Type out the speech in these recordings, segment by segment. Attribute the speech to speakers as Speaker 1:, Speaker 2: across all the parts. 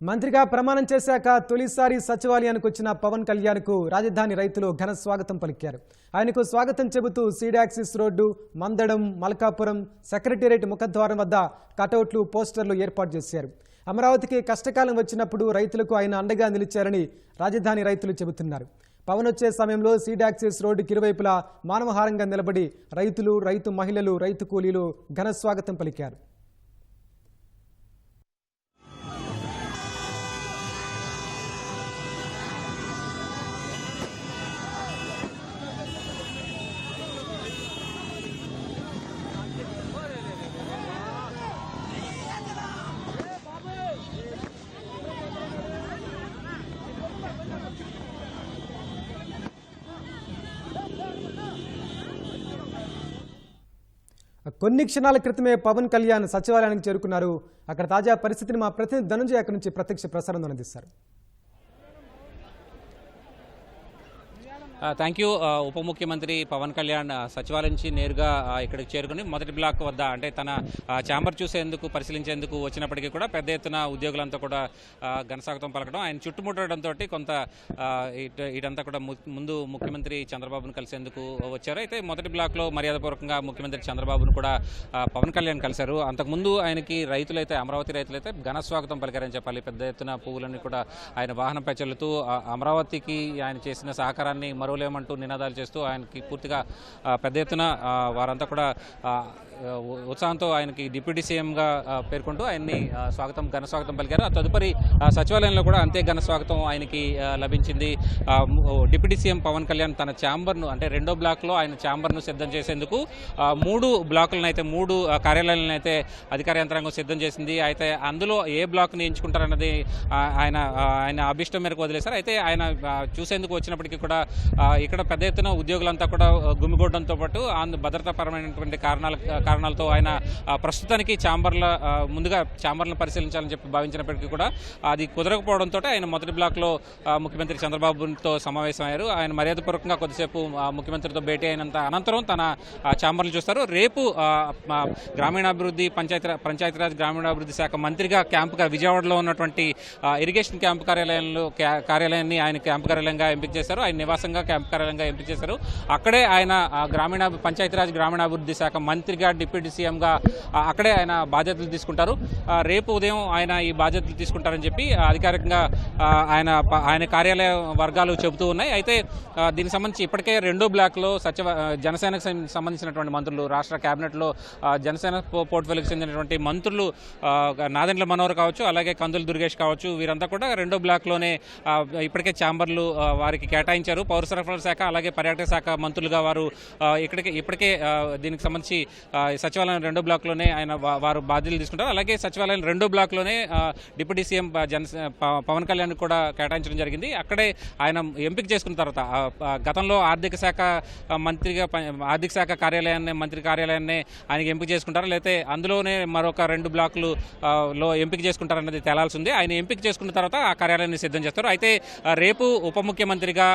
Speaker 1: మంత్రిగా ప్రమాణం చేశాక తొలిసారి సచివాలయానికి వచ్చిన పవన్ కళ్యాణ్కు రాజధాని రైతులు ఘన స్వాగతం పలికారు. ఆయనకు స్వాగతం చెబుతూ seed access road Mandadam Malkapuram secretariat ముఖద్వారం వద్ద కటౌట్లు పోస్టర్లు ఏర్పాటు చేశారు. అమరావతికి కష్టకాలం వచ్చినప్పుడు రైతులకు ఆయన అండగా నిలిచారని రాజధాని రైతులు చెబుతున్నారు. పవన్ వచ్చే సమయంలో సీడాక్సిస్ రోడ్డుకి ఇరువైపులా మానవహారంగా నిలబడి రైతులు రైతు మహిళలు రైతు కూలీలు ఘన స్వాగతం పలికారు. కొన్ని క్షణాల క్రితమే పవన్ కళ్యాణ్ సచివాలయానికి చేరుకున్నారు. అక్కడ తాజా పరిస్థితిని మా ప్రతినిధి ధనుంజయ్ అక్కడి నుంచి ప్రత్యక్ష ప్రసారం అందిస్తారు.
Speaker 2: థ్యాంక్ యూ ఉప ముఖ్యమంత్రి పవన్ కళ్యాణ్ సచివాలయం నుంచి నేరుగా ఇక్కడికి చేరుకుని మొదటి బ్లాక్ వద్ద అంటే తన ఛాంబర్ చూసేందుకు పరిశీలించేందుకు వచ్చినప్పటికీ కూడా పెద్ద ఎత్తున ఉద్యోగులంతా కూడా ఘనస్వాగతం పలకడం. ఆయన చుట్టుముట్టడంతో కొంత ఇటు ఇటంతా కూడా ము- ముందు ముఖ్యమంత్రి చంద్రబాబును కలిసేందుకు వచ్చారు. అయితే మొదటి బ్లాక్లో మర్యాదపూర్వకంగా ముఖ్యమంత్రి చంద్రబాబును కూడా పవన్ కళ్యాణ్ కలిశారు. అంతకుముందు ఆయనకి రైతులైతే అమరావతి రైతులైతే ఘన స్వాగతం పలికారని చెప్పాలి. పెద్ద ఎత్తున పువ్వులన్నీ కూడా ఆయన వాహనంపై చల్లుతూ అమరావతికి ఆయన చేసిన సహకారాన్ని మరువలేమంటూ నినాదాలు చేస్తూ ఆయనకి పూర్తిగా పెద్ద ఎత్తున వారంతా కూడా ఉత్సాహంతో ఆయనకి డిప్యూటీ సీఎంగా పేర్కొంటూ ఆయన్ని స్వాగతం ఘన స్వాగతం పలికారు. ఆ తదుపరి సచివాలయంలో కూడా అంతే ఘన స్వాగతం ఆయనకి లభించింది. డిప్యూటీ సీఎం పవన్ కళ్యాణ్ తన ఛాంబర్ను అంటే రెండో బ్లాక్లో ఆయన ఛాంబర్ను సిద్ధం చేసేందుకు మూడు బ్లాకులను అయితే మూడు కార్యాలయాలను అయితే అధికార యంత్రాంగం సిద్ధం చేసింది. అయితే అందులో ఏ బ్లాక్ని ఎంచుకుంటారన్నది ఆయన ఆయన అభిష్టం మేరకు వదిలేశారు. అయితే ఆయన చూసేందుకు వచ్చినప్పటికీ కూడా ఇక్కడ పెద్ద ఎత్తున ఉద్యోగులంతా కూడా ఆ, గుమిగూడడంతో పాటు ఆంధ్ర భద్రతాపరమైనటువంటి కారణాల కారణాలతో ఆయన ప్రస్తుతానికి ఛాంబర్ల ముందుగా ఛాంబర్లను పరిశీలించాలని చెప్పి భావించినప్పటికీ కూడా అది కుదరకపోవడంతో ఆయన మొదటి బ్లాక్లో ముఖ్యమంత్రి చంద్రబాబుతో సమావేశమయ్యారు. ఆయన మర్యాదపూర్వకంగా కొద్దిసేపు ముఖ్యమంత్రితో భేటీ అయినంత అనంతరం తన ఛాంబర్లు చూస్తారు. రేపు గ్రామీణాభివృద్ధి పంచాయతీ పంచాయతీరాజ్ గ్రామీణాభివృద్ధి శాఖ మంత్రిగా క్యాంపుగా విజయవాడలో ఉన్నటువంటి ఇరిగేషన్ క్యాంపు కార్యాలయంలో క్యా- కార్యాలయాన్ని ఆయన క్యాంపు కార్యాలయంగా ఎంపిక చేశారు. ఆయన నివాసంగా క్యాంపు కార్యాలయంగా ఎంపిక చేశారు. అక్కడే ఆయన గ్రామీణ పంచాయతీరాజ్ గ్రామీణాభివృద్ధి శాఖ మంత్రిగా డిప్యూటీ సీఎంగా అక్కడే ఆయన బాధ్యతలు తీసుకుంటారు. రేపు ఉదయం ఆయన ఈ బాధ్యతలు తీసుకుంటారని చెప్పి అధికారికంగా ఆయన ఆయన కార్యాలయ వర్గాలు చెబుతూ ఉన్నాయి. అయితే దీనికి సంబంధించి ఇప్పటికే రెండో బ్లాక్లో సచివ జనసేనకు సంబంధించినటువంటి మంత్రులు రాష్ట్ర కేబినెట్లో జనసేన పో- పోర్ట్ఫోలియోకి చెందినటువంటి మంత్రులు నాదెండ్ల మనోహర్ కావచ్చు అలాగే కందులు దుర్గేష్ కావచ్చు వీరంతా కూడా రెండో బ్లాక్లోనే ఇప్పటికే ఛాంబర్లు వారికి కేటాయించారు. పౌర సరఫరాల శాఖ అలాగే పర్యాటక శాఖ మంత్రులుగా వారు ఇక్కడికి ఇప్పటికే దీనికి సంబంధించి సచివాలయం రెండో బ్లాక్లోనే ఆయన వారు బాధ్యతలు తీసుకుంటారు. అలాగే సచివాలయం రెండో బ్లాక్లోనే డిప్యూటీ సీఎం జన పవన్ కళ్యాణ్ కూడా కేటాయించడం జరిగింది. అక్కడే ఆయన ఎంపిక చేసుకున్న తర్వాత గతంలో ఆర్థిక శాఖ మంత్రిగా ప- ఆర్థిక శాఖ కార్యాలయాన్ని మంత్రి కార్యాలయాన్ని ఆయనకి ఎంపిక చేసుకుంటారు? లేకపోతే అందులోనే మరొక రెండు బ్లాకులు లో ఎంపిక చేసుకుంటారన్నది తేలాల్సి ఉంది ఆయన ఎంపిక చేసుకున్న తర్వాత ఆ కార్యాలయాన్ని సిద్ధం చేస్తారు. అయితే రేపు ఉప ముఖ్యమంత్రిగా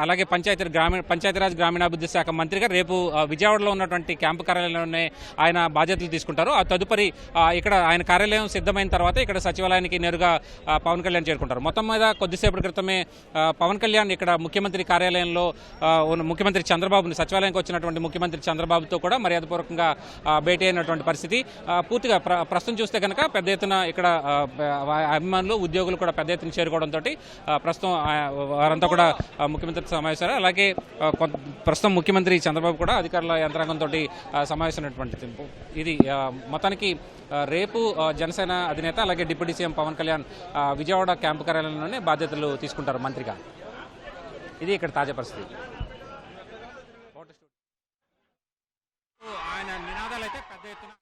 Speaker 2: అలాగే పంచాయతీ గ్రామీణ పంచాయతీరాజ్ గ్రామీణాభివృద్ధి శాఖ మంత్రిగా రేపు విజయవాడలో ఉన్నటువంటి క్యాంపు కార్యాలయంలోనే ఆయన బాధ్యతలు తీసుకుంటారు. ఆ తదుపరి ఇక్కడ ఆయన కార్యాలయం సిద్ధమైన తర్వాత ఇక్కడ సచివాలయానికి నేరుగా పవన్ కళ్యాణ్ చేరుకుంటారు. మొత్తం మీద కొద్దిసేపటి క్రితమే పవన్ కళ్యాణ్ ఇక్కడ ముఖ్యమంత్రి కార్యాలయంలో ముఖ్యమంత్రి చంద్రబాబుని సచివాలయానికి వచ్చినటువంటి ముఖ్యమంత్రి చంద్రబాబుతో కూడా మర్యాదపూర్వకంగా భేటీ అయినటువంటి పరిస్థితి. పూర్తిగా ప్ర- ప్రస్తుతం చూస్తే కనుక పెద్ద ఎత్తున ఇక్కడ అభిమానులు ఉద్యోగులు కూడా పెద్ద ఎత్తున చేరుకోవడంతో ప్రస్తుతం వారంతా కూడా ముఖ్యమంత్రి సమావేశారు అలాగే ప్రస్తుతం ముఖ్యమంత్రి చంద్రబాబు కూడా అధికారుల యంత్రాంగంతో సమావేశమైనటువంటి ఇది మొత్తానికి రేపు జనసేన అధినేత అలాగే deputy CM Pawan Kalyan Vijayawada camp కార్యాలయంలోనే బాధ్యతలు తీసుకుంటారు మంత్రిగా. ఇది ఇక్కడ తాజా పరిస్థితి. ఆయన నినాదాలు అయితే పెద్ద ఎత్తున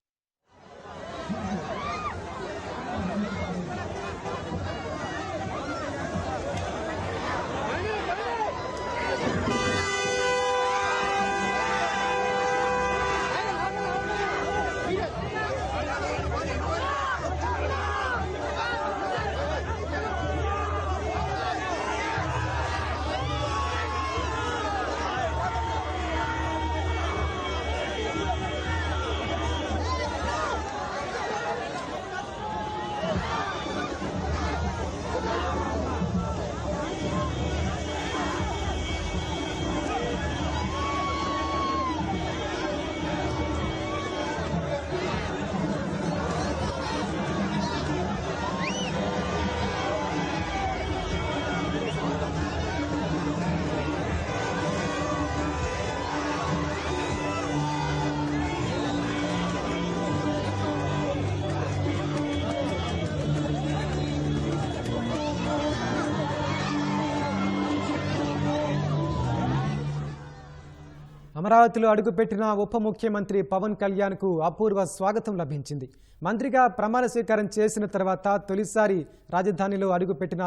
Speaker 1: అమరావతిలో అడుగుపెట్టిన ఉప ముఖ్యమంత్రి పవన్ కళ్యాణ్కు అపూర్వ స్వాగతం లభించింది. మంత్రిగా ప్రమాణ స్వీకారం చేసిన తర్వాత తొలిసారి రాజధానిలో అడుగుపెట్టిన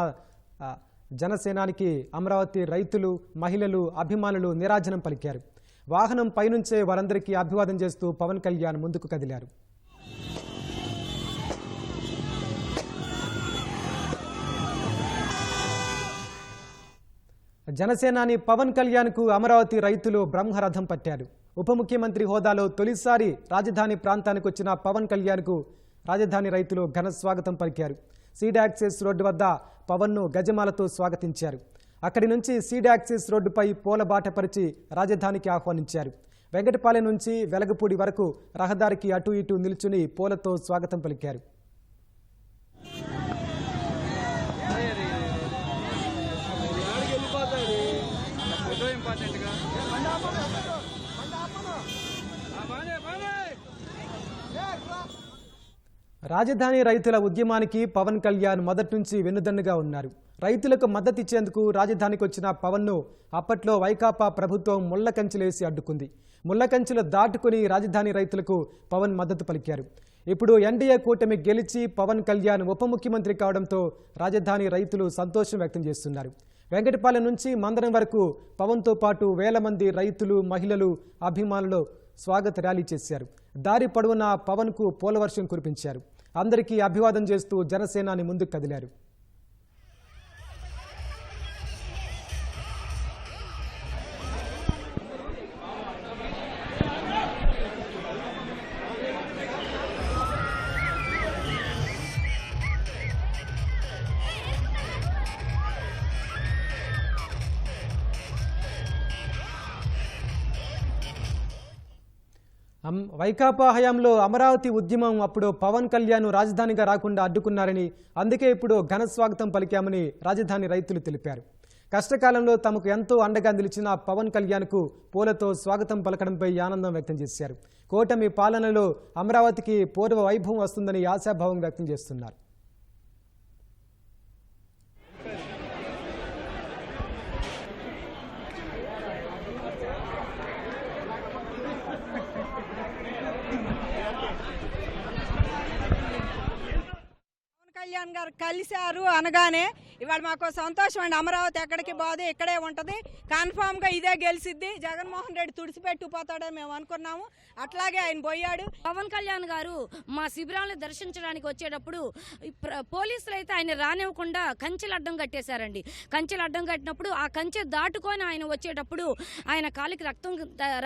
Speaker 1: జనసేనానికి అమరావతి రైతులు మహిళలు అభిమానులు నిరాజనం పలికారు. వాహనం పైనుంచే వారందరికీ అభివాదం చేస్తూ పవన్ కళ్యాణ్ ముందుకు కదిలారు. జనసేనాని పవన్ కళ్యాణ్కు అమరావతి రైతులు బ్రహ్మరథం పట్టారు. ఉప ముఖ్యమంత్రి హోదాలో తొలిసారి రాజధాని ప్రాంతానికి వచ్చిన పవన్ కళ్యాణ్కు రాజధాని రైతులు ఘన స్వాగతం పలికారు. సీడాక్సిస్ రోడ్డు వద్ద పవన్ను గజమాలతో స్వాగతించారు. అక్కడి నుంచి సీడాక్సిస్ రోడ్డుపై పూలబాట పరిచి రాజధానికి ఆహ్వానించారు. వెంకటపాలెం నుంచి వెలగపూడి వరకు రహదారికి అటు ఇటు నిల్చుని పూలతో స్వాగతం పలికారు. రాజధాని రైతుల ఉద్యమానికి పవన్ కళ్యాణ్ మొదటి నుంచి వెన్నుదన్నుగా ఉన్నారు. రైతులకు మద్దతు ఇచ్చేందుకు రాజధానికి వచ్చిన పవన్ను అప్పట్లో వైకాపా ప్రభుత్వం ముళ్ళకంచెలేసి అడ్డుకుంది. ముళ్ళకంచెలు దాటుకుని రాజధాని రైతులకు పవన్ మద్దతు పలికారు. ఇప్పుడు ఎన్డీఏ కూటమి గెలిచి పవన్ కళ్యాణ్ ఉప ముఖ్యమంత్రి కావడంతో రాజధాని రైతులు సంతోషం వ్యక్తం చేస్తున్నారు. వెంకటపాలెం నుంచి మందరం వరకు పవన్తో పాటు వేల మంది రైతులు మహిళలు అభిమానులు స్వాగత ర్యాలీ చేశారు. దారి పొడవునా పవన్కు పూలవర్షం కురిపించారు. అందరికీ అభివాదం చేస్తూ జనసేనాని ముందుకు కదిలారు. వైకాపా హయాంలో అమరావతి ఉద్యమం అప్పుడు పవన్ కళ్యాణ్ రాజధానిగా రాకుండా అడ్డుకున్నారని అందుకే ఇప్పుడు ఘన స్వాగతం పలికామని రాజధాని రైతులు తెలిపారు. కష్టకాలంలో తమకు ఎంతో అండగా నిలిచిన పవన్ కళ్యాణ్కు పూలతో స్వాగతం పలకడంపై ఆనందం వ్యక్తం చేశారు. కూటమి పాలనలో అమరావతికి పూర్వ వైభవం వస్తుందని ఆశాభావం వ్యక్తం చేస్తున్నారు
Speaker 3: పవన్ కళ్యాణ్ గారు కలిశారు అనగానే ఇవాళ మాకు సంతోషం అండి. అమరావతి ఎక్కడికి పోదు ఇక్కడే ఉంటది. కన్ఫామ్గా ఇదే గెలిసిద్ది. జగన్మోహన్ రెడ్డి తుడిచిపెట్టుకుపోతాడని మేము అనుకున్నాము. అట్లాగే ఆయన పోయాడు.
Speaker 4: పవన్ కళ్యాణ్ గారు మా శిబిరాలను దర్శించడానికి వచ్చేటప్పుడు పోలీసులు అయితే ఆయన రానివ్వకుండా కంచెలు అడ్డం కట్టేశారండి. కంచెలు అడ్డం కట్టినప్పుడు ఆ కంచె దాటుకొని ఆయన వచ్చేటప్పుడు ఆయన కాలికి రక్తం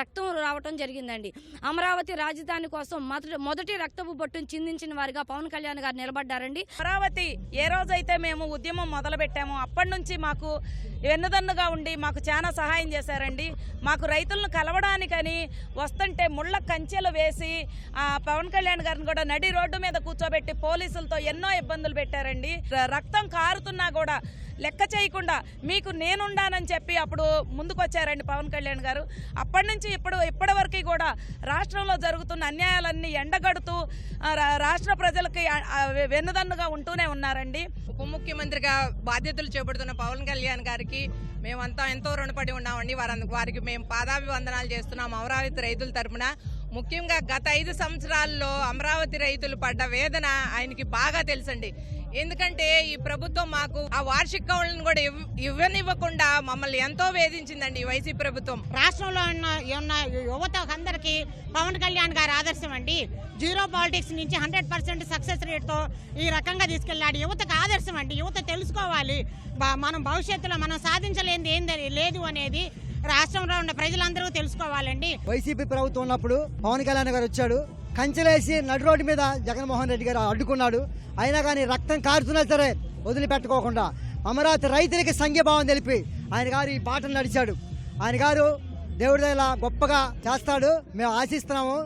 Speaker 4: రక్తం రావటం జరిగిందండి. అమరావతి రాజధాని కోసం మొదటి మొదటి రక్తపు బొట్టును చిందించిన వారిగా పవన్ కళ్యాణ్ గారు నిలబడ్డారండి.
Speaker 3: అమరావతి ఏ రోజైతే మేము ఉద్యమం మొదలుపెట్టాము. అప్పటి నుంచి మాకు వెన్నుదన్నుగా ఉండి మాకు చాలా సహాయం చేశారండి. మాకు రైతులను కలవడానికని వస్తుంటే ముళ్ళ కంచెలు వేసి పవన్ కళ్యాణ్ గారిని కూడా నడి రోడ్డు మీద కూర్చోబెట్టి పోలీసులతో ఎన్నో ఇబ్బందులు పెట్టారండి. రక్తం కారుతున్నా కూడా లెక్క చేయకుండా మీకు నేనుండానని చెప్పి అప్పుడు ముందుకొచ్చారండి పవన్ కళ్యాణ్ గారు. అప్పటి నుంచి ఇప్పుడు ఇప్పటి వరకు కూడా రాష్ట్రంలో జరుగుతున్న అన్యాయాలన్నీ ఎండగడుతూ రా- రాష్ట్ర ప్రజలకి వెన్నుదన్నుగా ఉంటూనే ఉన్నారండి.
Speaker 5: ఉప ముఖ్యమంత్రిగా బాధ్యతలు చేపడుతున్న పవన్ కళ్యాణ్ గారికి మేమంతా ఎంతో రుణపడి ఉన్నామండి. వారి వారికి మేము పాదాభివందనాలు చేస్తున్నాం అమరావతి రైతుల తరపున. ముఖ్యంగా గత ఐదు సంవత్సరాల్లో అమరావతి రైతులు పడ్డ వేదన ఆయనకి బాగా తెలుసండి. ఎందుకంటే ఈ ప్రభుత్వం మాకు ఆ వార్షిక కౌళ్ళను కూడా ఇవ్- ఇవ్వనివ్వకుండా మమ్మల్ని ఎంతో వేధించిందండి ఈ వైసీపీ ప్రభుత్వం.
Speaker 6: రాష్ట్రంలో ఉన్న ఉన్న యువత అందరికీ పవన్ కళ్యాణ్ గారు ఆదర్శం అండి. జీరో పాలిటిక్స్ నుంచి హండ్రెడ్ పర్సెంట్ సక్సెస్ రేట్తో ఈ రకంగా తీసుకెళ్ళాడు. యువతకు ఆదర్శం అండి. యువత తెలుసుకోవాలి. మనం భవిష్యత్తులో మనం సాధించలేనిది ఏంది లేదు అనేది రాష్ట్రంలో ఉన్న ప్రజలందరూ తెలుసుకోవాలండి.
Speaker 7: వైసీపీ ప్రభుత్వం ఉన్నప్పుడు పవన్ కళ్యాణ్ గారు వచ్చాడు. కంచెలేసి నడు రోడ్డు మీద జగన్మోహన్ రెడ్డి గారు అడ్డుకున్నాడు. అయినా కానీ రక్తం కారుతున్నా సరే వదిలిపెట్టుకోకుండా అమరావతి రైతులకి సంఘీభావం తెలిపి ఆయన గారు ఈ బాటను నడిచాడు. ఆయన గారు దేవుడి గొప్పగా చేస్తాడు. మేము ఆశిస్తున్నాము.